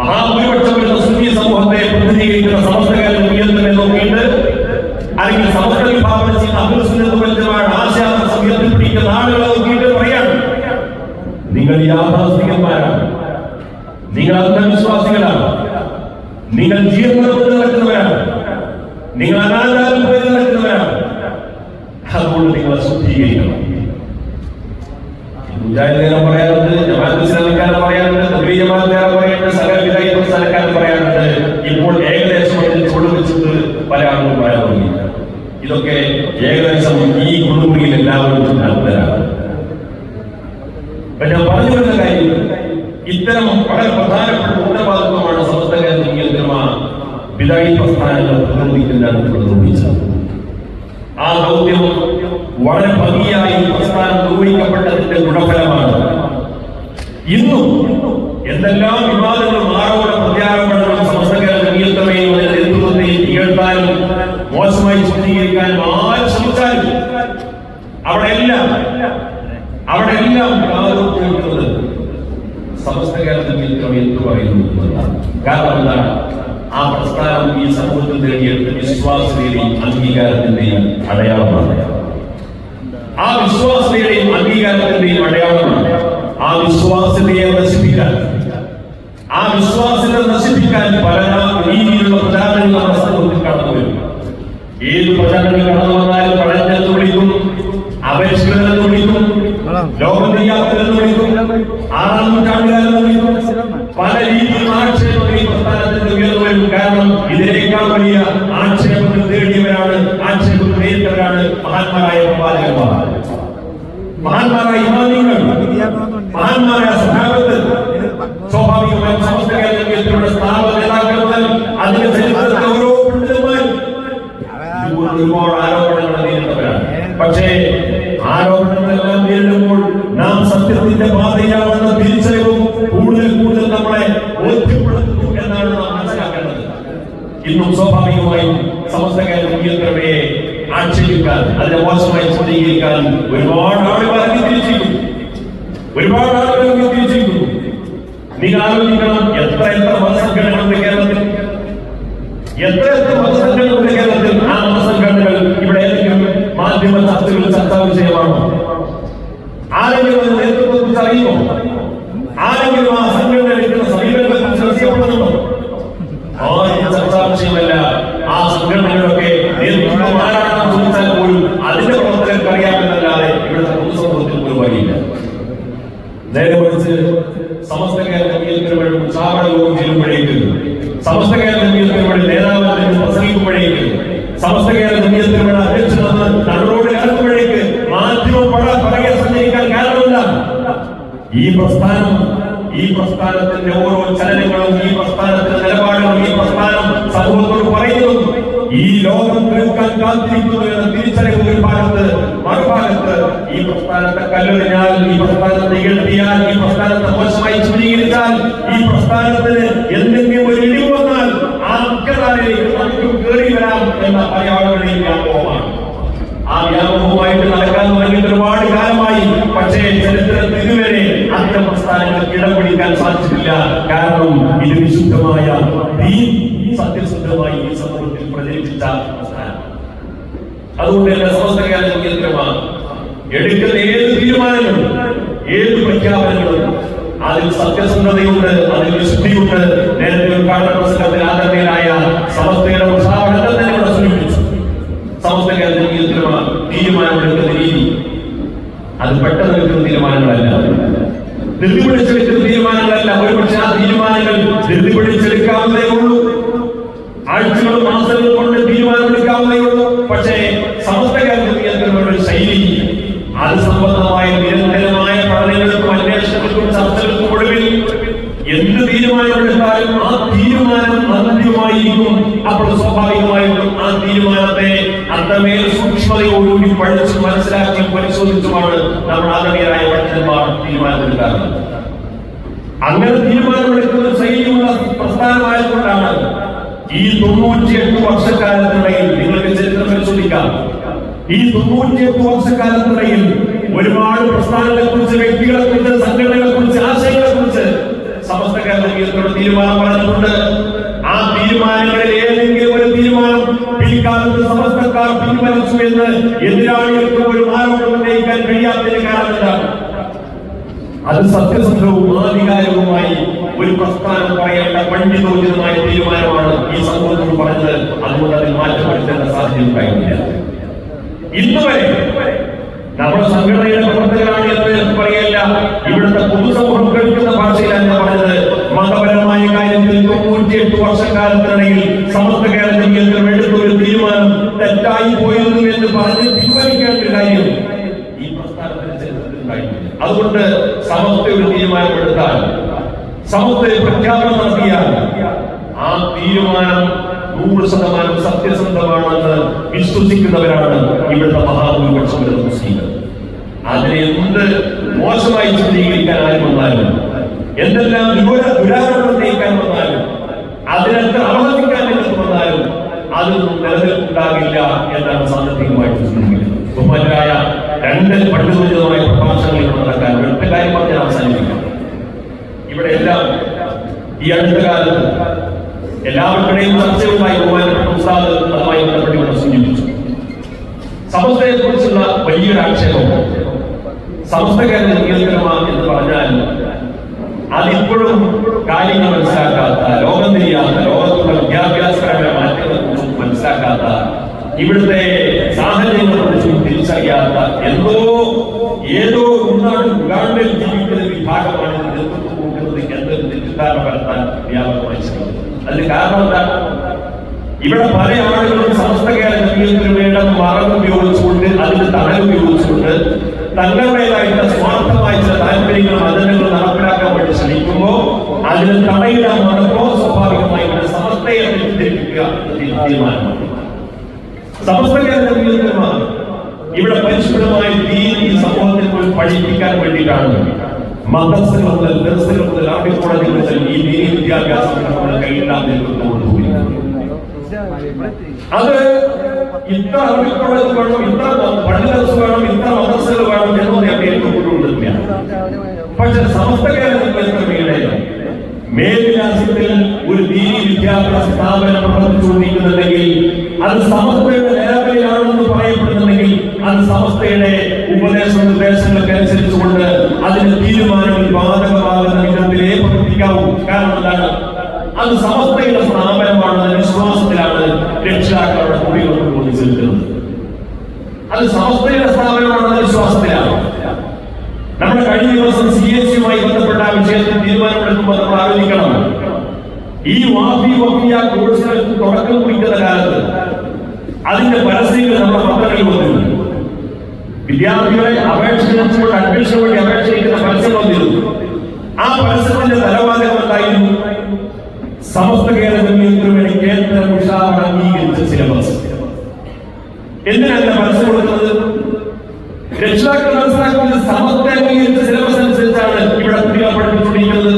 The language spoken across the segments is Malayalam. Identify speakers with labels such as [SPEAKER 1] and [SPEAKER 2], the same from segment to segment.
[SPEAKER 1] മഹാഭൂരിപക്ഷം വരുന്ന ഞാൻ പറഞ്ഞു വരുന്ന കാര്യം ഇത്തരം വളരെ പ്രധാനപ്പെട്ട ഉത്തരവാദിത്വമാണ് സമസ്തകാര നിയന്ത്രണ വിദായി പ്രസ്ഥാനങ്ങൾ പ്രതിനിധിക്കുന്നതാണ് നിർവഹിച്ചത് ആ ദൗത്യം വളരെ ഭംഗിയായി പ്രസ്ഥാനം നിർവഹിക്കപ്പെട്ടതിന്റെ ഗുണഫലമാണ്. ഇന്നും എന്തെല്ലാം വിവാദങ്ങളും ആറോടെ പ്രത്യാരോപണങ്ങളും സംസ്ഥാന നിയന്ത്രണയും നേതൃത്വത്തെ നികഴ്ത്താനും മോശമായി ചിത്രീകരിക്കാനും ആര് ശ്രമിച്ചാലും അവിടെ എല്ലാം അവിടെ എല്ലാം ഉപയോഗിക്കുന്നത് നിയന്ത്രണം എന്ന് കാരണം എന്താണ് ആ പ്രസ്ഥാനം ഈ സമൂഹത്തിൽ നേടിയെടുത്ത വിശ്വാസതയുടെയും അംഗീകാരത്തിന്റെയും അടയാളമാണ്. ആ വിശ്വാസതയുടെയും അംഗീകാരത്തിന്റെയും അടയാളമാണ് ആ വിശ്വാസതയെ നശിപ്പിക്കാൻ. ആ വിശ്വാസത്തെ നശിപ്പിക്കാൻ പല രീതിയിലുള്ള പ്രചാരണങ്ങൾ നമ്മുടെ സമൂഹത്തിൽ കടന്നു വരും. ഏത് പ്രചാരണങ്ങൾ കടന്നു വന്നാലും പഴഞ്ഞെന്ന് വിളിക്കും വിളിക്കും വിളിക്കും ആറാം നൂറ്റാണ്ടുകാരെന്ന് വിളിക്കും പല രീതിയിലും ആക്ഷേപങ്ങൾ ഈ പ്രസ്ഥാനത്തിന് ഉയർന്നു വരും കാരണം ഇതിനേക്കാൾ വലിയ ആക്ഷേപങ്ങൾ നേടിയവരാണ് ആക്ഷേപങ്ങൾ നേരിട്ടവരാണ് മഹാന്മാരായ പ്രവാചകന്മാർ മഹാന്മാരായ ഇമാമിങ്ങൾ മഹാന്മാരായ സ്വഭാവത്തിൽ സ്വാഭാവികമായും സമസ്ത കേരളത്തിലുള്ള സ്ഥാപന നേതാക്കൾ അതിന്റെ ചരിത്രത്തിലെ ഓരോ പണ്ഡിതന്മാരും ഒരുപാട് ആരോപണങ്ങൾ നേരിട്ടവരാണ് പക്ഷേ ആരോപണങ്ങളെല്ലാം നേരിടുമ്പോൾ നാം സത്യത്തിന്റെ പാതയാണെന്ന തിരിച്ചറിവും കൂടുതൽ കൂടുതൽ നമ്മളെ ബോധ്യപ്പെടുത്തുന്നു എന്നാണ് നാം മനസ്സിലാക്കേണ്ടത്. ഇന്നും സ്വാഭാവികമായും സമസ്ത കേരള ആക്ഷേപിക്കാൻ അതിനെ മോശമായി ചിത്രീകരിക്കാൻ ഒരുപാട് ആളുകൾ തിരിച്ചിരിക്കുന്നു ഒരുപാട് ആളുകൾ തിരിച്ചിരിക്കുന്നു നിങ്ങൾ ആലോചിക്കണം എത്ര എത്ര മതസംഘടനകളുണ്ട് കേരളത്തിൽ? എത്ര എത്ര മതസംഘടനകളുണ്ട് കേരളത്തിൽ? ആ മതസംഘടനകൾ ഇവിടെ ഏതെങ്കിലും മാധ്യമ ചർച്ചകളിൽ ചർച്ചാ വിഷയമാണോ? ആരെങ്കിലും അത് നേതൃത്വത്തെ കുറിച്ച് അറിയുമോ? ആരെങ്കിലും ആ സംഘടന എടുക്കുന്ന സമീപനത്തെ കുറിച്ച് അറിയപ്പെടുന്നുണ്ടോ ആരും ചർച്ചാ വിഷയമല്ല. ആ സംഘടനകളൊക്കെ നേതൃത്വം ചോദിച്ചാൽ പോലും അതിന്റെ പ്രവർത്തനം കറിയാമെന്നല്ലാതെ ഇവിടുത്തെ പൊതുസമൂഹത്തിൽ ഒരു വഴിയില്ല. നേരെ മറിച്ച് സമസ്ത കേരള നിയന്ത്രണ ഉത്സാഹ യോഗം ചെല്ലുമ്പോഴേക്ക് സമസ്ത കേരള നിയന്ത്രണ നേതാവ് പ്രസംഗിക്കുമ്പോഴേക്ക് സമസ്ത കേരള നിയന്ത്രണ അധ്യക്ഷനെന്ന് തങ്ങളോട് ഇറക്കുമ്പോഴേക്ക് മാധ്യമം പട പറയെ സഞ്ചരിക്കാൻ കാരണമില്ല. ഈ പ്രസ്ഥാനം ഈ പ്രസ്ഥാനത്തിന്റെ ഓരോ ചലനങ്ങളും ഈ പ്രസ്ഥാനത്തിന്റെ നിലപാടുകളും ഈ പ്രസ്ഥാനം സമൂഹത്തോട് പറയുന്നു ഈ ലോകം കേൾക്കാൻ കാത്തിരിക്കുന്നു എന്ന തിരിച്ചറിവ് ഒരു ഭാഗത്ത് മറുഭാഗത്ത് ഈ പ്രസ്ഥാനത്തെ കല്ലെറിഞ്ഞാൽ ഈ പ്രസ്ഥാനത്തെ ഇകഴ്ത്തിയാൽ ഈ പ്രസ്ഥാനത്തെ മോശമായി ചുരുങ്ങിയിരുന്നാൽ ഈ പ്രസ്ഥാനത്തിന് എന്തെങ്കിലും ഒരു ഇടിവ് വന്നാൽ ആ മുഖ്യധാരയിലേക്ക് നമുക്ക് കയറി വരാം എന്ന പല ആളുകളുടെയും വ്യാപകമാണ് ആ വ്യാപകവുമായിട്ട് നടക്കാൻ തുടങ്ങിയിട്ട് ഒരുപാട് കാലമായി പക്ഷേ ചരിത്രത്തിൽ ഇതുവരെ അത്തരം പ്രസ്ഥാനങ്ങൾക്ക് ഇടം പിടിക്കാൻ സാധിച്ചിട്ടില്ല കാരണം ഇത് വിശുദ്ധമായ ദീൻ സത്യസന്ധമായി ഈ സമൂഹത്തിൽ പ്രചരിപ്പിച്ച പ്രസ്ഥാനം അതുകൊണ്ട് തന്നെ സമസ്ത കേരള കേന്ദ്രമാണ് എടുക്കുന്ന ഏത് തീരുമാനങ്ങളും ഏത് പ്രഖ്യാപനങ്ങളും അതിൽ സത്യസന്ധതയുണ്ട് അതിൽ വിശുദ്ധിയുണ്ട് നേരത്തെ ഉദ്ഘാടന പ്രസംഗത്തിൽ ആദരണീയനായ സമസ്തയുടെ ഉത്സാഹം തന്നെ ഇവിടെ സൂചിപ്പിച്ചു സമസ്ത കേരള കേന്ദ്രമാണ് തീരുമാനമെടുക്കുന്ന രീതി അത് പെട്ടെന്ന് എടുക്കുന്ന തീരുമാനങ്ങളല്ല ധൃതി പിടിച്ചെടുക്കുന്ന തീരുമാനങ്ങളല്ല ഒരുപക്ഷെ ആ തീരുമാനങ്ങൾ ധൃതി പിടിച്ചെടുക്കാവുന്നതേ ഉള്ളൂ. ആഴ്ചകളും മാസങ്ങൾ കൊണ്ട് തീരുമാനമെടുക്കാവുന്നേ ഉള്ളൂ. പക്ഷേ സമസ്ത കേരള നിയന്ത്രണങ്ങളുടെ ശൈലി. അത് സംബന്ധമായ നിരന്തരമായ പഠനങ്ങൾക്കും അന്വേഷണങ്ങൾക്കും ചർച്ചകൾക്കും ഒടുവിൽ എന്ത് തീരുമാനമെടുത്താലും ആ തീരുമാനം അന്ത്യമായിരിക്കും അപ്പോൾ സ്വാഭാവികമായിട്ടും ആ തീരുമാനത്തെ അത്രമേൽ സൂക്ഷ്മതയോടുകൂടി പഠിച്ചു മനസ്സിലാക്കി പരിശോധിച്ചുമാണ് നമ്മൾ ആദരണീയരായ പണ്ഡിതന്മാർ തീരുമാനമെടുക്കാറുള്ളത്. അങ്ങനെ തീരുമാനമെടുക്കുന്ന ശൈലിയുള്ള പ്രസ്ഥാനമായതുകൊണ്ടാണ് ഈ തൊണ്ണൂറ്റിയെട്ട് വർഷക്കാലത്തിനിടയിൽ നിങ്ങൾക്ക് ചരിത്രം പരിശോധിക്കാം. ഈ തൊണ്ണൂറ്റിയെട്ട് വർഷക്കാലത്തിനിടയിൽ ഒരുപാട് പ്രസ്ഥാനങ്ങളെ കുറിച്ച് വ്യക്തികളെ കുറിച്ച് സംഘടനകളെ കുറിച്ച് ആശയങ്ങളെ കുറിച്ച് സമസ്ത കേരളത്തിൽ തീരുമാനം പറഞ്ഞിട്ടുണ്ട്. ആ തീരുമാനങ്ങളിൽ ഏതെങ്കിലും ഒരു തീരുമാനം പിൽക്കാലത്ത് സമസ്തക്കാർ പിൻവലിച്ചു എന്ന് എതിരാളികൾക്ക് ഒരു ആരോപണം ഉന്നയിക്കാൻ കഴിയാത്തതിന് കാരണം എന്താണ് അത് സത്യസന്ധവും ആധികാരികവുമായി ഒരു പ്രസ്ഥാനം പറയേണ്ട പണ്ഡിതോചിതമായ തീരുമാനമാണ് ഈ സമൂഹത്തിൽ പറഞ്ഞത്. അതുകൊണ്ട് അതിൽ മാറ്റം വരുത്തേണ്ട സാധ്യത ഉണ്ടായില്ല ഇന്നുവരെ നമ്മുടെ സംഘടനയുടെ പ്രവർത്തകരാണ് എന്ന് പറയല്ല. ഇവിടുത്തെ പൊതുസമൂഹം കേൾക്കുന്ന ഭാഷയിലാണ് പറഞ്ഞത്. മതപരമായ കാര്യത്തിൽ തൊണ്ണൂറ്റിയെട്ട് വർഷക്കാലത്തിനിടയിൽ സമസ്ത കേരളത്തിൽ എടുത്ത ഒരു തീരുമാനം തെറ്റായി പോയിരുന്നു എന്ന് പറഞ്ഞ് പിൻവലിക്കേണ്ട ഒരു കാര്യം ഈ പ്രസ്ഥാനത്തിന്റെ ചരിത്രത്തിൽ ഉണ്ടായിട്ടില്ല അതുകൊണ്ട് സമസ്ത ഒരു തീരുമാനമെടുത്താൽ സമസ്ത ഒരു പ്രഖ്യാപനം നടത്തിയാൽ ആ തീരുമാനം നൂറ് ശതമാനം സത്യസന്ധമാണെന്ന് വിശ്വസിക്കുന്നവരാണ് ഇവിടുത്തെ മഹാഭൂരിപക്ഷം വരുന്ന മുസ്ലിങ്ങൾ. അതിനെ എന്ത് മോശമായി ചിത്രീകരിക്കാൻ ആരും വന്നാലും എന്തെല്ലാം വിവര ദുരാരോപണം നീക്കാൻ വന്നാലും അതിനെ അവഹരിക്കാൻ നിങ്ങൾക്ക് വന്നാലും അതൊന്നും നിലനിൽപ്പുണ്ടാകില്ല എന്നാണ് സാമ്പത്തികമായിട്ട് ചിന്തിക്കുന്നത്. ബഹുമാനായ രണ്ട് പണ്ഡിതോചിതമായ പ്രഭാഷണങ്ങൾ നടക്കാൻ ഒറ്റ കാര്യം പറഞ്ഞ് ഞാൻ അവസാനിപ്പിക്കാം ഇവിടെ എല്ലാം ഈ അടുത്ത കാലത്ത് എല്ലാവരുടെയും ചർച്ചയുമായി ബഹുമാനപ്പെട്ട ഉസ്താദ് അതുമായി വലിയൊരു ആക്ഷേപം. സമസ്തകാരൻ നിയന്ത്രണമാ എന്ന് പറഞ്ഞാൽ അതിപ്പോഴും കാര്യങ്ങൾ മനസ്സിലാക്കാത്ത ലോകം തിരിയാത്ത ലോകത്തുള്ള വിദ്യാഭ്യാസപരമായ മാറ്റങ്ങളെ കുറിച്ചും മനസ്സിലാക്കാത്ത ഇവിടുത്തെ സാഹചര്യങ്ങളെ കുറിച്ചും തിരിച്ചറിയാത്ത എന്തോ ഏതോ ഉൾനാട് ഉഗാണ്ടയിൽ ജീവിക്കുന്ന ഒരു വിഭാഗമാണ് ഇത് നേതൃത്വം കൊടുക്കുന്നത് പരത്താൻ വ്യാപകമായി ശ്രമിക്കുന്നത് അതിന് കാരണം എന്താ? ഇവിടെ പല ആളുകളും സമസ്ത കേരള ജമീയത്തിനുവേണ്ട മറവ് ഉപയോഗിച്ചുകൊണ്ട് അതിന് തണൽ ഉപയോഗിച്ചുകൊണ്ട് തങ്ങളുടേതായിട്ട് സ്വാർത്ഥമായ ചില താല്പര്യങ്ങളും അജണ്ടകളും നടപ്പിലാക്കാൻ വേണ്ടി ശ്രമിക്കുമ്പോൾ അതിന് തടയിടാൻ നടക്കോ സ്വാഭാവികമായി ഇവിടെ സമസ്തയെ തെറ്റിദ്ധരിപ്പിക്കുക തീരുമാനമാണ്. സമസ്ത കേരള ജമീയത്തിനുമാണ് ഇവിടെ പരിശുദ്ധമായ ദീൻ ഈ സമൂഹത്തിൽ പോയി പഠിപ്പിക്കാൻ വേണ്ടിയിട്ടാണ്. മദ്രസകൾ മുതൽ ദർസകൾ മുതൽ കോളേജ് ഈ ദീനി വിദ്യാഭ്യാസം നമ്മുടെ നിൽക്കുന്നതുകൊണ്ട് അത് ഇത്ര അറിവിക്കുള്ളത് വേണം ഇത്ര പഠിതസ് വേണം ഇത്ര മദ്രസകൾ വേണം എന്ന് ഞാൻ കേട്ടുകൊണ്ടുകൊണ്ടിരിക്കുക പക്ഷെ സമസ്ത കേരളത്തിലെ മേൽവിലാസത്തിൽ ഒരു ദീനി വിദ്യാഭ്യാസ സ്ഥാപനം പ്രവർത്തിച്ചുകൊണ്ടിരിക്കുന്നുണ്ടെങ്കിൽ അത് സമസ്തയുടെ നിലവിലാണെന്ന് പറയപ്പെടുന്നുണ്ടെങ്കിൽ അത് സമസ്തയുടെ ഉപദേശ നിർദ്ദേശങ്ങൾക്ക് അനുസരിച്ചുകൊണ്ട് അതിന്റെ തീരുമാനം ബാധകമാകുന്ന വിധത്തിലേ പ്രവർത്തിക്കാവൂ കാരണം എന്താണ്? അത് സമസ്തയുടെ സ്ഥാപനമാണ് വിശ്വാസത്തിലാണ് രക്ഷിതാക്കളുടെ കുട്ടികൾ കൊണ്ടു ചെലുത്തുന്നത് അത് സമസ്തയുടെ സ്ഥാപനമാണെന്ന വിശ്വാസത്തിലാണ്. നമ്മുടെ കഴിഞ്ഞ ദിവസം സി എസ് സിയുമായി ബന്ധപ്പെട്ട ആ വിഷയത്തിൽ തീരുമാനമെടുക്കുമ്പോൾ നമ്മൾ ആലോചിക്കണം. ഈ വാഫി വഫിയ കോഴ്സുകൾക്ക് തുടക്കം കുറിക്കുന്ന കാലത്ത് അതിന്റെ പരസ്യങ്ങൾ നമ്മുടെ പത്രങ്ങളിൽ വന്നിരുന്നു. വിദ്യാർത്ഥികളെ അപേക്ഷിച്ചുകൊണ്ട് അഡ്മിഷൻ വേണ്ടി അപേക്ഷിക്കുന്ന പരസ്യം വന്നിരുന്നു. ആ പരസ്യത്തിന്റെ തലവാചകം ഉണ്ടായിരുന്നു സമസ്ത കേരളത്തിൽ കേന്ദ്ര ഉഷാർ അംഗീകരിച്ച സിലബസ്. എന്തിനല്ല പരസ്യം കൊടുക്കുന്നത് രക്ഷിതാക്കൾ മനസ്സിലാക്കുന്നത് സമസ്ത അംഗീകരിച്ച സിലബസ് അനുസരിച്ചാണ് ഇവിടെ കുട്ടികളെ പഠിപ്പിച്ചുകൊണ്ടിരിക്കുന്നത്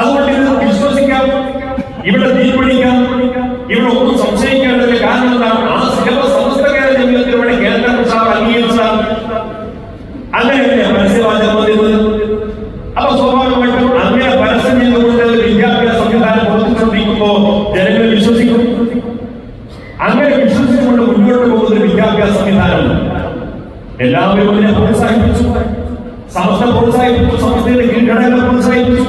[SPEAKER 1] അതുകൊണ്ട് ഇത് വിശ്വസിക്കാം ഇവിടെ തീ പിടിക്കാം ഇവിടെ ഒന്നും സംശയിക്കേണ്ടതില്ല കാരണം എന്താണ് ആ സിലബസ് സമസ്ത കേരള ജീവിതത്തിൽ ഇവിടെ കേന്ദ്ര ഉഷാർ അംഗീകരിച്ചതാണ് അങ്ങനെയല്ലേ പരസ്യവാചകം വന്നിരുന്നത് അപ്പൊ സ്വാഭാവികമായിട്ടും അങ്ങനെ പരസ്യം ചെയ്തുകൊണ്ട് വിദ്യാഭ്യാസ സംവിധാനം പ്രവർത്തിച്ചുകൊണ്ടിരിക്കുമ്പോ ജനങ്ങൾ വിശ്വസിക്കും അങ്ങനെ വിശ്വസിച്ചുകൊണ്ട് മുന്നോട്ട് പോകുന്ന ഒരു വിദ്യാഭ്യാസ സംവിധാനം എല്ലാവരും അതിനെ പ്രോത്സാഹിപ്പിച്ചു സമസ്ത പ്രോത്സാഹിപ്പിച്ചു സമസ്തയുടെ കീഴ്ഘടകങ്ങൾ പ്രോത്സാഹിപ്പിച്ചു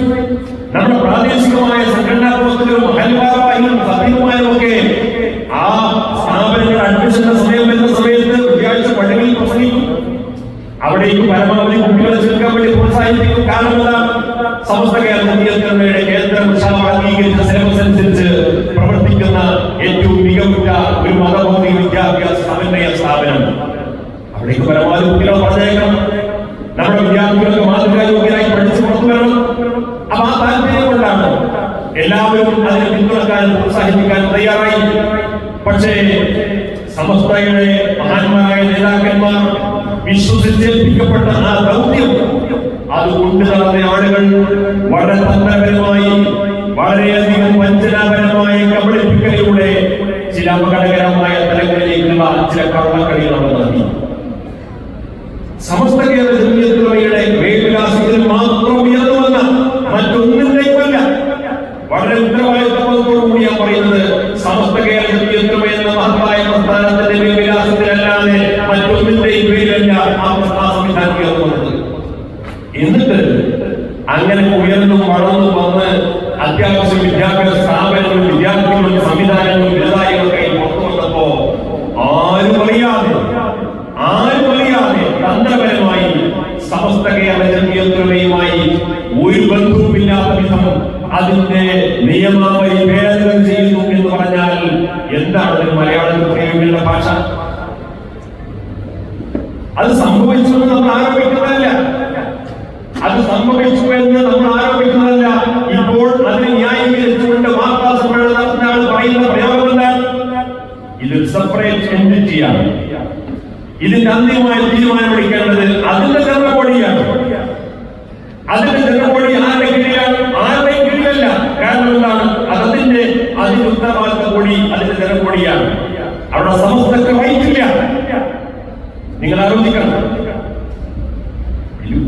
[SPEAKER 1] നമ്മുടെ പ്രാദേശികമായ സംഘടനാ പ്രവർത്തകരും അയൽവാരായും സഭ്യവുമായും ഒക്കെ ആ സ്ഥാപനങ്ങളുടെ അഡ്മിഷന്റെ സമയം വരുന്ന സമയത്ത് വെള്ളിയാഴ്ച പള്ളികളിൽ പ്രസംഗിക്കും അവിടേക്ക് പരമാവധി കുട്ടികളെ ചേർക്കാൻ വേണ്ടി പ്രോത്സാഹിപ്പിക്കും. കാരണം എന്താണ് സമസ്ത കേരള നിയന്ത്രണയുടെ കേന്ദ്ര അംഗീകരിച്ച സിലബസ് അനുസരിച്ച് പ്രവർത്തിക്കുന്ന ഏറ്റവും മികവുറ്റ ഒരു മതബോധി വിദ്യാഭ്യാസ സമന്വയ സ്ഥാപനം. അവിടെ ഈ പരമാവധി കുട്ടികളെ പറഞ്ഞേക്കണം നമ്മുടെ വിദ്യാർത്ഥികൾക്ക് മാതൃകായോഗ്യരായി പഠിച്ചു പുറത്തു വരണം അപ്പൊ ആ താല്പര്യം കൊണ്ടാണ് എല്ലാവരും അതിനെ പിന്തുണക്കാനും പ്രോത്സാഹിപ്പിക്കാനും തയ്യാറായി. പക്ഷേ സമസ്തയുടെ വിശ്വസിച്ചേൽപ്പിക്കപ്പെട്ട ആ ദൗത്യം അത് നടന്ന ആളുകൾ വളരെ തന്ത്രപരമായി വളരെയധികം വഞ്ചനാപരമായ കബളിപ്പിക്കലിലൂടെ ചില അപകടകരമായ തലങ്ങളിലേക്കുള്ള ചില കള്ളക്കളികൾ നടത്തി. സമസ്ത കേരള മേൽവിലാസത്തിൽ മാത്രം ഉയർന്നു വന്ന മറ്റൊന്നിലേക്കല്ല അങ്ങനെ ഉയർന്നു വളർന്നു വന്ന് അത്യാവശ്യം വിദ്യാഭ്യാസ സ്ഥാപനങ്ങളും വിദ്യാർത്ഥികളും സംവിധാനങ്ങളും വ്യവസായികളൊക്കെ പുറത്തു വന്നപ്പോ ആരും അറിയാതെ ആരും അറിയാതെ തന്ത്രപരമായി സമസ്ത കേരള ജനകീയത്വയുമായി ഒരു ബന്ധവുമില്ലാത്ത വിധം അതിന്റെ നിയമാവലി ഭേദനം ചെയ്യുന്നു എന്ന് പറഞ്ഞാൽ എന്താണ് മലയാളം പ്രയോഗിക്കുന്ന ഭാഷ. അത് സംഭവിച്ചു എന്ന് നമ്മൾ ആരോപിക്കുന്നതല്ല. അത് സംഭവിച്ചു എന്ന് നമ്മൾ ആരോപിക്കുന്നതല്ല. ഇപ്പോൾ അതിനെ ന്യായീകരിച്ചുകൊണ്ട് വാർത്താ സമ്മേളനത്തിനാണ് പറയുന്ന പ്രയോഗം എന്താണ്? ഇതൊരു സെപ്പറേറ്റ് എന്റിറ്റിയാണ് ഇതിന്റെ അന്തിമമായ അവിടെ സമസ്തക്ക് വഹിക്കില്ല നിങ്ങൾ ആലോചിക്കണം.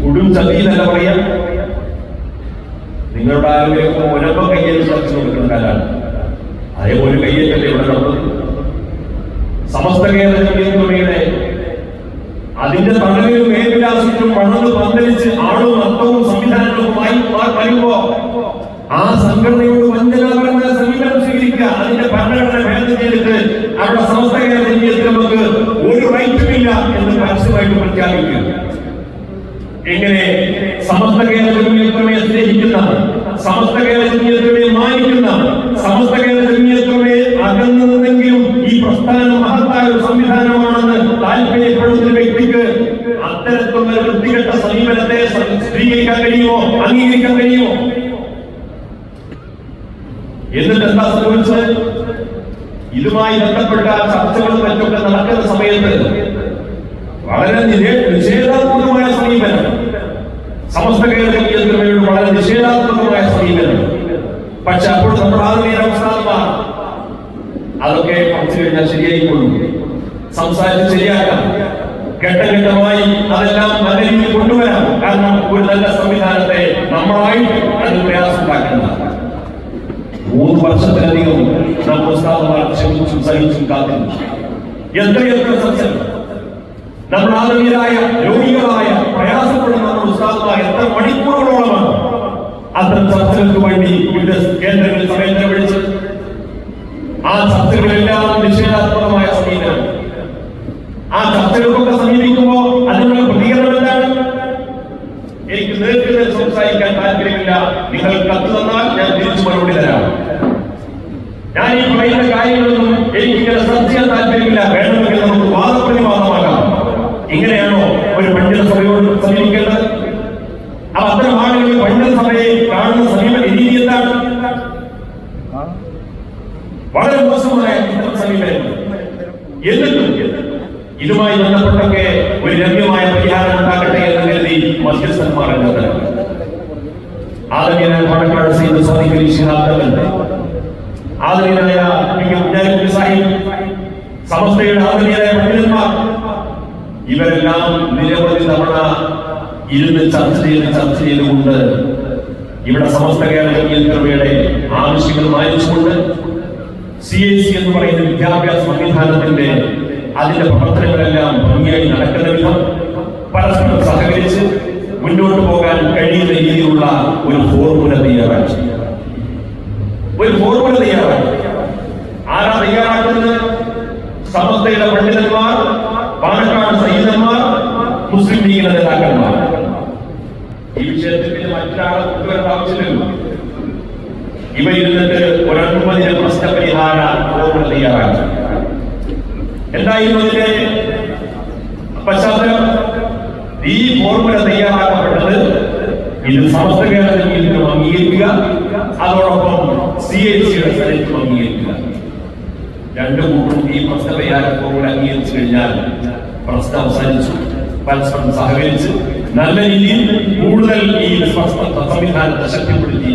[SPEAKER 1] കൊടും ചതിയിലല്ല പറയാ. നിങ്ങളുടെ ആരോഗ്യം ഒരപ്പ കയ്യിൽ ചർച്ച കൊടുക്കുന്ന കാലാണ് അതേ ഒരു കയ്യേറ്റല്ലേ ഇവിടെ നടന്നത്? സമസ്ത കേരള അതിന്റെ തണലിലും മേൽവിലാസിച്ചും വളർന്ന് പന്തലിച്ച് ആളും അർത്ഥവും സംവിധാനങ്ങളുമായി വരുമ്പോ ആ സംഘടനയോട് വഞ്ചനാപരമായ സമീപനം സ്വീകരിക്കുക അതിന്റെ ഭരണഘടന ഭേദം ചെയ്തിട്ട് അവിടെ കേരള ജമീയത്തിൽ നമുക്ക് ഒരു റൈറ്റുമില്ല എന്ന് പരസ്യമായിട്ട് പ്രഖ്യാപിക്കുക. എങ്ങനെ? സമസ്ത കേരള ജമീയത്തുമയെ സ്നേഹിക്കുന്ന സമസ്ത കേരള ജമീയത്തുമയെ മാനിക്കുന്ന സമസ്ത കേരള ജമീയത്തുമയെ അകന്നു നിന്നെങ്കിലും ഈ പ്രസ്ഥാനം മഹത്തായ ഒരു സംവിധാനമാണെന്ന് താല്പര്യപ്പെടുന്ന വ്യക്തിക്ക് അത്തരത്തിലുള്ള വൃത്തികെട്ട സമീപനത്തെ സ്വീകരിക്കാൻ കഴിയുമോ? അംഗീകരിക്കാൻ കഴിയുമോ? എന്നിട്ട് എന്താ സംഭവിച്ചത്? ഇതുമായി ബന്ധപ്പെട്ട ചർച്ചകളും മറ്റൊക്കെ നടക്കുന്ന സമയത്ത് വളരെ നിഷേ- നിഷേധാത്മകമായ സമീപനം. സമസ്ത കേരളീയത്തിനോട് വളരെ നിഷേധാത്മകമായ സമീപനം. പക്ഷെ അപ്പോൾ നമ്മുടെ ആധുനിക അവസ്ഥാന്മാർ അതൊക്കെ പഠിച്ചു കഴിഞ്ഞാൽ ശരിയായിക്കൊള്ളും സംസാരിച്ച് ശരിയാക്കാം. ഘട്ടഘട്ടമായി അതെല്ലാം നല്ല രീതിയിൽ കൊണ്ടുവരാം. കാരണം ഒരു നല്ല സംവിധാനത്തെ നമ്മളായിട്ട് അത് പ്രയാസമുണ്ടാക്കേണ്ടതാണ്. മൂന്ന് വർഷത്തിലധികം ഉസ്താദുമാർ ക്ഷമിച്ചും സഹിച്ചും കാത്തിരുന്നു. എത്രയെത്ര സത്യം? നമ്മൾ ആരോഗ്യരായ രോഗികളായ പ്രയാസപ്പെടുന്ന നമ്മുടെ ഉസ്താദുമാർ എത്ര മണിക്കൂറുകളോളമാണ് അത്തരം ചർച്ചകൾക്ക് വേണ്ടി വിവിധ കേന്ദ്രങ്ങളിൽ സമയം ആദരണീയനായ പാണക്കാട് സീത് സ്വാധീന ശിഹാബ്ദമുണ്ട് ആദരണീയനായ പി കെ കുഞ്ഞാലിക്കുട്ടി സാഹിബ് സമസ്തയുടെ ആദരണീയനായ പണ്ഡിതന്മാർ ഇവരെല്ലാം നിരവധി തവണ ഇരുന്ന് ചർച്ച ചെയ്ത് ചർച്ച ചെയ്തുകൊണ്ട് ഇവിടെ സമസ്ത കേരളയുടെ ആവശ്യങ്ങൾ മാനിച്ചുകൊണ്ട് സി എ സി എന്ന് പറയുന്ന വിദ്യാഭ്യാസ സംവിധാനത്തിന്റെ അതിന്റെ പ്രവർത്തനങ്ങളെല്ലാം ഭംഗിയായി നടക്കുന്ന വിധം പരസ്പരം സഹകരിച്ച് മുന്നോട്ട് പോകാൻ കഴിയുന്ന രീതിയിലുള്ള ഒരു ഫോർമുല തയ്യാറാക്കി. ഒരു ഫോർമുല തയ്യാറാക്കി. ആരാ തയ്യാറാക്കുന്നത്? സമസ്തയുടെ പണ്ഡിതന്മാർ പാലക്കാട് സൈനികന്മാർ മുസ്ലിം ലീഗിലെ നേതാക്കന്മാർ. ഈ വിഷയത്തിൽ പിന്നെ മറ്റൊരാളെ കൊണ്ടുവരേണ്ട ആവശ്യമില്ലല്ലോ ഇവ ഇരുന്നിട്ട് ഒരനുമതിന് പ്രശ്ന പരിഹാര ഫോർമുല തയ്യാറാക്കി. എന്തായിരുന്നു അതിന്റെ പശ്ചാത്തലം? ഈ ഫോർമുല തയ്യാറാക്കപ്പെട്ടത് ഇത് സമസ്ത കേരളത്തിൽ അംഗീകരിക്കുക. അതോടൊപ്പം സി എ സിയുടെ സെനറ്റും അംഗീകരിക്കുക. രണ്ട് കൂട്ടും ഈ പ്രശ്ന പരിഹാര ഫോർമുല അംഗീകരിച്ചു കഴിഞ്ഞാൽ പ്രശ്നം അവസാനിച്ചു. പരസ്പരം സഹകരിച്ച്. നല്ല രീതിയിൽ കൂടുതൽ ഈ സംവിധാനത്തെ ശക്തിപ്പെടുത്തി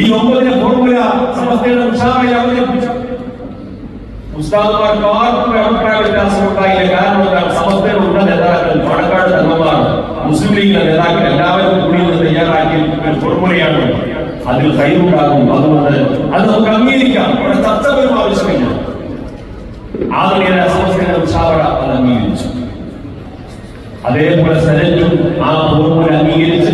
[SPEAKER 1] ഈ ഒമ്പതിന്റെ ഫോർമുല സമസ്തയുടെ ഉഷാറായി അവതരിപ്പിച്ചു. ഉസ്താദുമാർക്ക് ആർക്കും അഭിപ്രായ വ്യത്യാസം ഉണ്ടായില്ല. കാരണം സമസ്തയുടെ ഉന്നത നേതാക്കൾ പണക്കാട് തങ്ങന്മാർ മുസ്ലിം ലീഗിലെ നേതാക്കൾ എല്ലാവരും കൂടി നിന്ന് തയ്യാറാക്കി ഒരു അതിൽ കൈവുണ്ടാകും. അതുകൊണ്ട് അത് നമുക്ക് അംഗീകരിക്കാം. ചർച്ച വരും ആവശ്യമില്ല. ആധുനിക സംസ്കൃതം ചാവട അത് അംഗീകരിച്ചു. അതേപോലെ സെനറ്റും ആ പൊടുപൊല അംഗീകരിച്ച്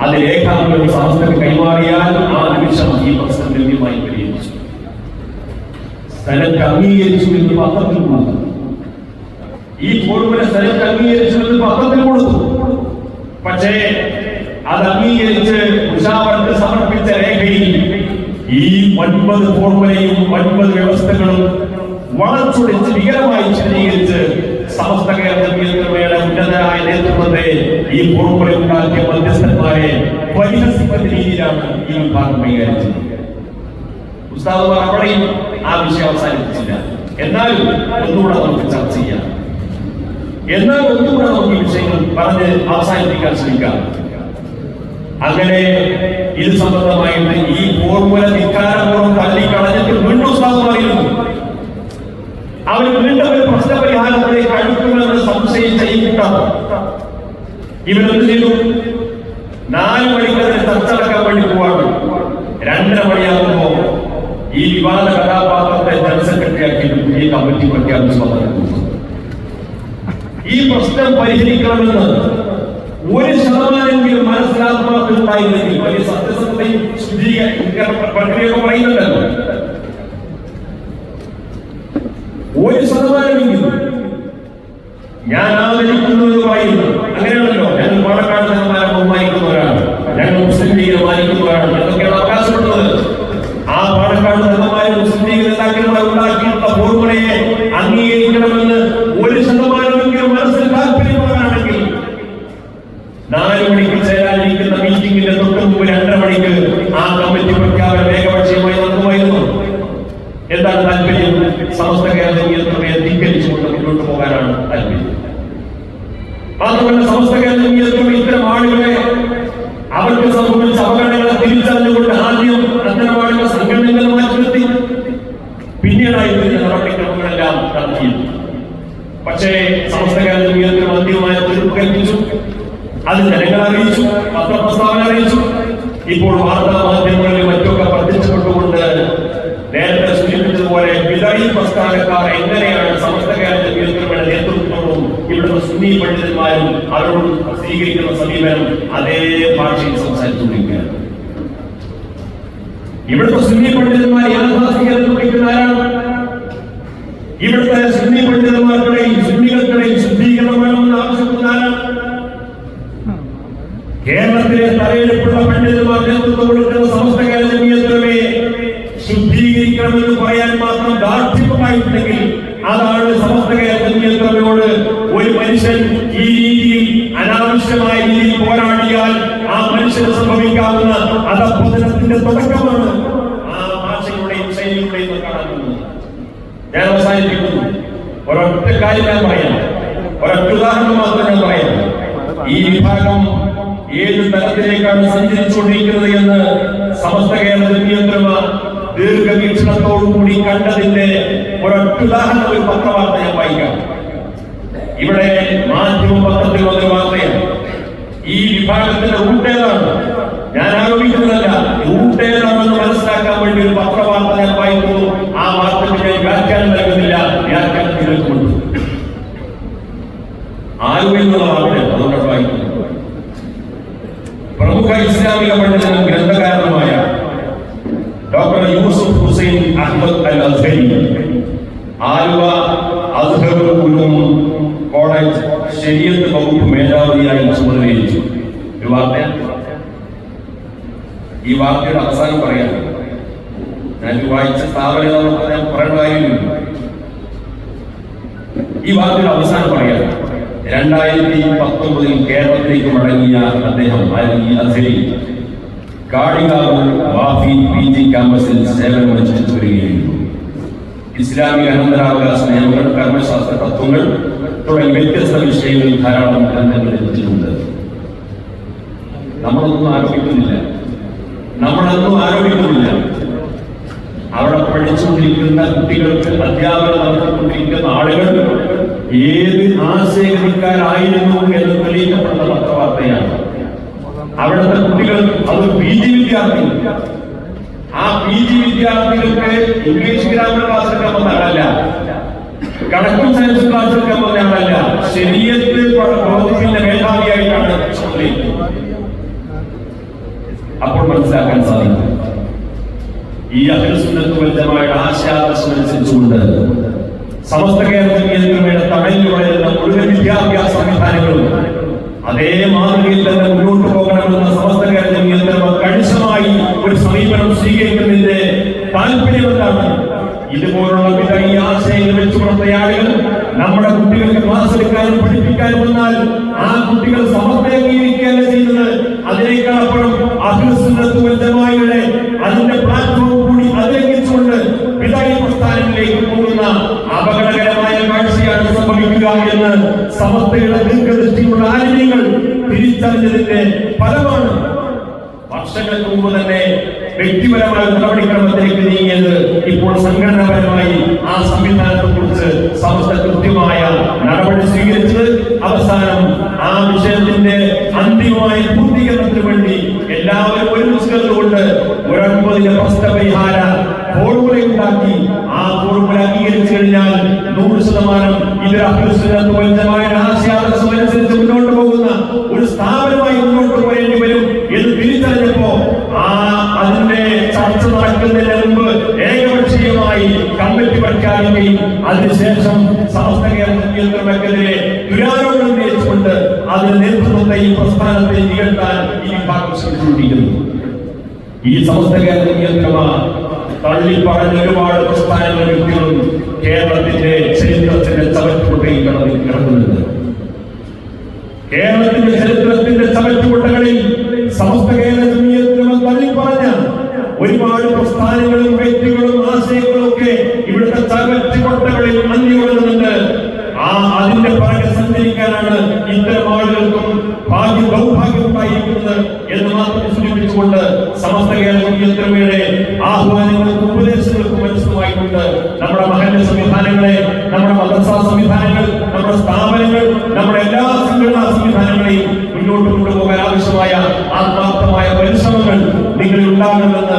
[SPEAKER 1] അത് ഏകാന്തം കൈമാറിയാൽ ആ നിമിഷം ഈ പ്രശ്നം ഗണ്യമായി പരിഹരിച്ചു. സെനറ്റ് അംഗീകരിച്ചു എന്ന് പത്രത്തിൽ പറഞ്ഞു ഈ ഫോർമുല സ്ഥലത്ത് അംഗീകരിച്ചു പത്രത്തിൽ കൊടുത്തു. പക്ഷേ അത് അംഗീകരിച്ച് ഉഷാവർക്ക് സമർപ്പിച്ച രേഖയിൽ ഈ ഒൻപത് ഫോർമുലയും ഒൻപത് വ്യവസ്ഥകളും വളച്ചൊടിച്ച് വികലമായി ചിത്രീകരിച്ച് സമസ്ത കേരളത്തിൽ ഉന്നതരായ നേതൃത്വത്തെ ഈ ഫോർമുല ഉണ്ടാക്കിയ മധ്യസ്ഥന്മാരെ പരിഹസിക്കുന്ന രീതിയിലാണ് ഈ വിഭാഗം കൈകാര്യം ഉസ്താദ് അവിടെയും ആ വിഷയം അവസാനിപ്പിച്ചില്ല. എന്നാലും ഒന്നുകൂടെ നമുക്ക് ചർച്ച ചെയ്യാം. എന്നാൽ ഒന്നുകൂടെ നമുക്ക് വിഷയങ്ങൾ പറഞ്ഞ് അവസാനിപ്പിക്കാൻ ശ്രമിക്കാം. അങ്ങനെ ഇത് സംബന്ധമായിട്ട് ഈ ഫോർമുല നിക്കാരപൂർവം തള്ളിക്കളഞ്ഞിട്ട് വീണ്ടും ഉസ്താദ് പറയുന്നു. അവർ വീണ്ടും ഒരു പ്രശ്നപരിഹാരത്തിലേക്ക് കഴിക്കുമെന്ന് സംശയിച്ച ഈ കൂട്ടം ചെയ്തു? നാല് മണിക്ക് തച്ചടക്കാൻ വേണ്ടി പോവാണ്. രണ്ടര മണിയാകുമ്പോ ഈ വിവാദ കഥാപാത്രത്തെ ജനറൽ ഈ കമ്മിറ്റി പ്രഖ്യാപിച്ചു വന്നിട്ടുണ്ട് ഈ പ്രശ്നം പരിഹരിക്കണമെന്ന് ഒരു ശതമാനമെങ്കിലും മനസ്സിലാത്മാക്കുണ്ടായിരുന്നെങ്കിൽ വലിയ സത്യസന്ധതയും ശുദ്ധീകരണ പ്രക്രിയയൊക്കെ പറയുന്നുണ്ടല്ലോ. ഒരു ശതമാനമെങ്കിലും ഞാൻ ആദരിക്കുന്നത് പറയുന്നു അങ്ങനെയാണല്ലോ ഞങ്ങൾ പാലക്കാട് ജനന്മാരെ ബഹുമാനിക്കുന്നവരാണ് ഞങ്ങൾ മുസ്ലിം ലീഗിനെ മാനിക്കുന്നവരാണ് എന്നൊക്കെയാണ് അവകാശപ്പെടുന്നത് ആ പാലക്കാട് ജനന്മാരെ മുസ്ലിം ലീഗ് നേതാക്കന്മാർ ഉണ്ടാക്കിയിട്ടുള്ള ഫോർമുലയെ അംഗീകരിക്കണമെന്ന് ഒരു ശതമാനമെങ്കിലും മനസ്സിൽ താല്പര്യമുള്ളവരാണെങ്കിൽ നാല് മണിക്ക് ചേരാനിരിക്കുന്ന മീറ്റിംഗിന്റെ തൊട്ട് മുമ്പ് രണ്ടര മണിക്ക് ആ കമ്മിറ്റി പ്രഖ്യാപനം ഏകപക്ഷീയമായി നടത്തുമായിരുന്നു എന്താണ് താല്പര്യം സമസ്ത കേരള നിയന്ത്രണയെ ധിക്കരിച്ചുകൊണ്ട് മുന്നോട്ട് പോകാനാണ് താല്പര്യം മാത്രമല്ല സമസ്ത കേരള നിയന്ത്രണം ഇത്തരം ആളുകളെ അവർക്ക് സംഭവിച്ച അപകടങ്ങളെ തിരിച്ചറിഞ്ഞുകൊണ്ട് ആദ്യം അത്തരം ആളുകളെ സംഘടനകൾ മാറ്റി നിർത്തി പിന്നീടായിരുന്നു ഇതിന്റെ നടപടിക്രമങ്ങളെല്ലാം നടത്തിയത് പക്ഷേ സമസ്ത കേരള നിയന്ത്രണം അന്തിമമായ തീർപ്പ് കൽപ്പിച്ചു അത് ജനങ്ങളെ അറിയിച്ചു പത്രപ്രസ്താവന അറിയിച്ചു ഇപ്പോൾ വാർത്താ മാധ്യമങ്ങളിൽ മറ്റൊക്കെ പ്രത്യക്ഷപ്പെട്ടുകൊണ്ട് നേരത്തെ സൂചിപ്പിച്ചതുപോലെ വിതഴി പ്രസ്ഥാനക്കാർ എങ്ങനെയാണ് സമസ്ത കേരള നിയന്ത്രണങ്ങളുടെ നേതൃത്വത്തോടും ഇവിടുത്തെ സുന്നി പണ്ഡിതന്മാരും അവരോട് സ്വീകരിക്കുന്ന സമീപനം അതേ ഭാഷയിൽ സംസാരിച്ചുകൊണ്ടിരിക്കുകയാണ്. ഇവിടുത്തെ സുന്നി പണ്ഡിതന്മാർ യാഥാസ്ഥികത വിളിക്കുന്ന ആരാണ്? ഇവിടുത്തെ ഞാൻ അവസാനിപ്പിക്കുന്നു. ഒരൊറ്റ കാര്യം ഞാൻ പറയാം. ഒരൊറ്റ ഉദാഹരണം മാത്രം ഞാൻ പറയാം. ഈ വിഭാഗം ഏത് തലത്തിലേക്കാണ് സഞ്ചരിച്ചുകൊണ്ടിരിക്കുന്നത് എന്ന് സമസ്ത കേരള നിയന്ത്രണ ദീർഘവീക്ഷണത്തോടുകൂടി കണ്ടതിന്റെ ഒരൊറ്റ ഉദാഹരണം ഒരു പത്രവാർത്ത ഞാൻ വായിക്കാം. ഇവിടെ മാധ്യമ പത്രത്തിൽ വന്നൊരു വാർത്തയാണ്. ഈ വിഭാഗത്തിന്റെ റൂട്ടേതാണ് ഞാൻ ആരോപിക്കുന്നതല്ല റൂട്ടേതാണെന്ന് മനസ്സിലാക്കാൻ വേണ്ടി ഒരു പത്രവാർത്ത ഞാൻ വായിക്കുന്നു. ആ വാർത്തയ്ക്ക് ഞാൻ വ്യാഖ്യാനം നൽകുന്നില്ല. വ്യാഖ്യാനം കേൾക്കുന്നുണ്ട് ആരോഗ്യമുള്ള വാർത്തയാണ് അതുകൊണ്ട് വായിക്കുന്നു പ്രമുഖ ഇസ്ലാമിക പണ്ഡിതനും ഗ്രന്ഥകാരനുമായ ഡോക്ടർ യൂസുഫ് ഹുസൈൻ അഹമ്മദ് അൽ അസ്ഹരി ആലുവ അസ്ഹർ കോളേജ് ശരിയത്ത് വകുപ്പ് മേധാവിയായി ചുമതലയേറ്റു ഒരു വാർത്തയാണ് ഈ വാർത്തയുടെ അവസാനം പറയാം. ഞാൻ ഇത് വായിച്ച സ്ഥാപനം ഞാൻ ഈ വാർത്തയുടെ അവസാനം പറയാം. രണ്ടായിരത്തി പത്തൊമ്പതിൽ കേരളത്തിലേക്ക് മടങ്ങിയ അദ്ദേഹം അസലി. കാടികാവ് വാഫി പി ജി ക്യാമ്പസിൽ സേവനമനുഷ്ഠിച്ചു വരികയായിരുന്നു. ഇസ്ലാമിക അനന്തരാവകാശ നിയമങ്ങൾ കർമ്മശാസ്ത്ര തത്വങ്ങൾ തുടങ്ങി വ്യത്യസ്ത വിഷയങ്ങളിൽ ധാരാളം ഗ്രന്ഥങ്ങൾ രചിച്ചിട്ടുണ്ട് നമ്മളൊന്നും ആരോപിക്കുന്നില്ല. നമ്മളൊന്നും ആരോപിക്കുന്നില്ല. അവിടെ പഠിച്ചുകൊണ്ടിരിക്കുന്ന കുട്ടികൾക്ക് അധ്യാപകർ നടത്തിക്കൊണ്ടിരിക്കുന്ന ആളുകൾ ഏത് ആശയഗതിക്കാരായിരുന്നു എന്ന് തെളിയിക്കപ്പെട്ട പത്രവാർത്തയാണ്. അവിടുത്തെ കുട്ടികൾ അത് പി ജി വിദ്യാർത്ഥി. ആ പി ജി വിദ്യാർത്ഥികൾക്ക് ഇംഗ്ലീഷ് ഗ്രാമർ ക്ലാസ് എടുക്കാൻ കണക്കും സയൻസ് ക്ലാസ് എടുക്കാൻ വന്ന ആളല്ല. ശരീരത്ത് ബോധിപ്പിന്റെ മേധാവിയായിട്ടാണ് അപ്പോൾ മനസ്സിലാക്കാൻ സാധിക്കും. ഈ അഖിലസുന്നത്തുവൽജമായുടെ ആശയാദർശനുസരിച്ചുകൊണ്ട് സമസ്ത കേരളത്തിൽ വളരുന്ന മുഴുവൻ വിദ്യാഭ്യാസ സംവിധാനങ്ങളും അതേ മാതൃകയിൽ തന്നെ മുന്നോട്ട് പോകണമെന്ന സമസ്ത കേരളത്തിൽ കണിശമായി ഒരു സമീപനം സ്വീകരിക്കുന്നതിന്റെ താല്പര്യം എന്താണ് ഇതുപോലുള്ള വിധ ഈ ആശയങ്ങൾ വെച്ചു പുറത്തയാളുകൾ നമ്മുടെ കുട്ടികൾക്ക് ക്ലാസ് എടുക്കാനും പഠിപ്പിക്കാനും വന്നാൽ ആ കുട്ടികൾ സമസ്ത അംഗീകരിക്കുകയല്ല ചെയ്യുന്നത്? അഖിലസുന്നത്തുവൽജമായുടെ അതിന്റെ പ്ലാറ്റ്ഫോം കൂടി അതിലംഘിച്ചുകൊണ്ട് പിതായി പ്രസ്ഥാനത്തിലേക്ക് പോകുന്ന അപകടകരമായ കാഴ്ചയാണ് സംഭവിക്കുക എന്ന് സമസ്തയുടെ ദീർഘദൃഷ്ടിയുള്ള ആലിന്യങ്ങൾ തിരിച്ചറിഞ്ഞതിന്റെ ഫലമാണ്. വർഷങ്ങൾക്ക് മുമ്പ് തന്നെ വ്യക്തിപരമായ നടപടിക്രമത്തിലേക്ക് നീങ്ങിയത് ഇപ്പോൾ സംഘടനാപരമായി ആ സംവിധാനത്തെ കുറിച്ച് സമസ്ത കൃത്യമായ നടപടി സ്വീകരിച്ചത് അവസാനം ആ വിഷയത്തിന്റെ അന്തിമമായ ഒരൊമ്പതിന്റെ ഫോർമുല ഉണ്ടാക്കി ആ ഫോർമുല പോകുന്ന ഒരു സ്ഥാപനമായി വരും എന്ന് ആ അതിന്റെ ചർച്ച കമ്മിറ്റി അതിനുശേഷം സമസ്ത നേതൃത്വത്തെ ഈ പ്രസ്ഥാനത്തെ നികത്താൻ ഈ സമസ്ത കേരള നിയന്ത്രണ തള്ളി പറഞ്ഞ ഒരുപാട് പ്രസ്ഥാനങ്ങളും വ്യക്തികളും കേരളത്തിന്റെ ചരിത്രത്തിന്റെ ചവറ്റുകൊട്ടയിൽ കടന്നു കിടക്കുന്നുണ്ട്. കേരളത്തിന്റെ ചരിത്രത്തിന്റെ ഉണ്ടാകുന്നത്